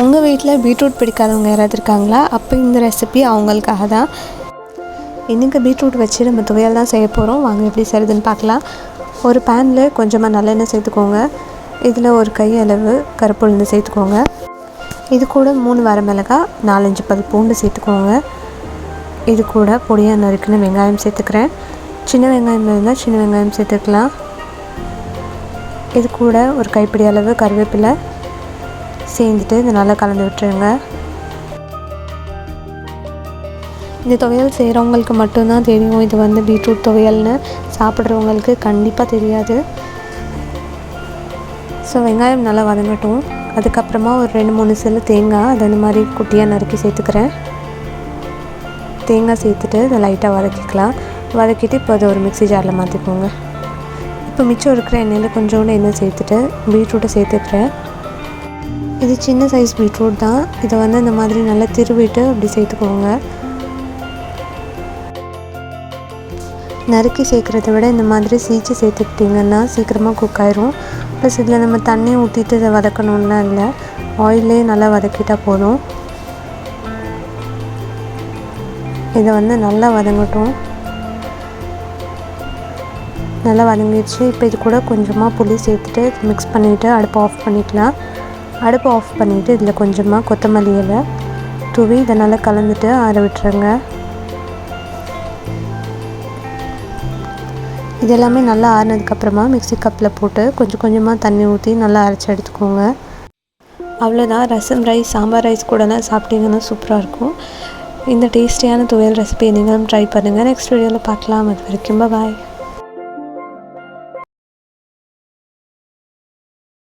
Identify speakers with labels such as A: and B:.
A: உங்கள் வீட்டில் பீட்ரூட் பிடிக்காதவங்க யாராவது இருக்காங்களா? அப்போ இந்த ரெசிபி அவங்களுக்காக தான். இன்றைக்கி பீட்ரூட் வச்சு நம்ம துவையல் தான் செய்ய போகிறோம் வாங்க எப்படி செய்கிறதுன்னு பார்க்கலாம். ஒரு பேனில் கொஞ்சமாக நல்லெண்ணெய் சேர்த்துக்கோங்க. இதில் ஒரு கை அளவு கருப்புளுந்து சேர்த்துக்கோங்க. இது கூட மூணு வரமிளகாய் நாலஞ்சு பல் பூண்டு சேர்த்துக்கோங்க. இது கூட பொடியாக நறுக்குன்னு வெங்காயம் சேர்த்துக்கிறேன். சின்ன வெங்காயம் இருந்தால் சின்ன வெங்காயம் சேர்த்துக்கலாம். இது கூட ஒரு கைப்பிடி அளவு கருவேப்பிலை சேர்ந்துட்டு இதை நல்லா கலந்து விட்டுருங்க. இந்த துவையல் செய்கிறவங்களுக்கு மட்டும்தான் தெரியும். இது வந்து பீட்ரூட் துவையல்னு சாப்பிட்றவங்களுக்கு கண்டிப்பாக தெரியாது. ஸோ வெங்காயம் நல்லா வதங்கட்டும். அதுக்கப்புறமா ஒரு ரெண்டு மூணு சில்லு தேங்காய் அதை இந்த மாதிரி குட்டியாக நறுக்கி சேர்த்துக்கிறேன். தேங்காய் சேர்த்துட்டு இதை லைட்டாக வதக்கிக்கலாம். வதக்கிட்டு இப்போ அதை ஒரு மிக்ஸி ஜாரில் மாற்றிக்கோங்க இப்போ மிச்சம் இருக்கிற எண்ணெயில் கொஞ்சோண்டு எண்ணெய் சேர்த்துட்டு பீட்ரூட்டை சேர்த்துக்கிறேன். இது சின்ன சைஸ் பீட்ரூட் தான். இதை வந்து இந்த மாதிரி நல்லா திருவிட்டு அப்படி சேர்த்துக்கோங்க. நறுக்கி சேர்க்குறத விட இந்த மாதிரி சீச்சு சேர்த்துக்கிட்டிங்கன்னா சீக்கிரமாக குக் ஆயிரும். ப்ளஸ் இதில் நம்ம தண்ணி ஊற்றிட்டு இதை வதக்கணும்லாம் இல்லை. ஆயிலே நல்லா வதக்கிட்டால் போதும். இதை வந்து நல்லா வதங்கட்டும். நல்லா வதங்கிடுச்சு. இப்போ இது கூட கொஞ்சமாக புளி சேர்த்துட்டு மிக்ஸ் பண்ணிவிட்டு அடுப்பை ஆஃப் பண்ணிக்கலாம். அடுப்பை ஆஃப் பண்ணிவிட்டு இதில் கொஞ்சமாக கொத்தமல்லி இலை தூவி இதை நல்லா கலந்துட்டு ஆற விட்டுருங்க. இது எல்லாமே நல்லா ஆறினதுக்கப்புறமா மிக்சி கப்பில் போட்டு கொஞ்சம் கொஞ்சமாக தண்ணி ஊற்றி நல்லா அரைச்சி எடுத்துக்கோங்க. அவ்வளோதான் ரசம் ரைஸ் சாம்பார் ரைஸ் கூடலாம் சாப்பிட்டீங்கன்னா சூப்பராக இருக்கும். இந்த டேஸ்டியான துவையல் ரெசிபியை நீங்களும் ட்ரை பண்ணுங்கள் நெக்ஸ்ட் வீடியோவில் பார்க்கலாம். அது வரைக்கும் பாய்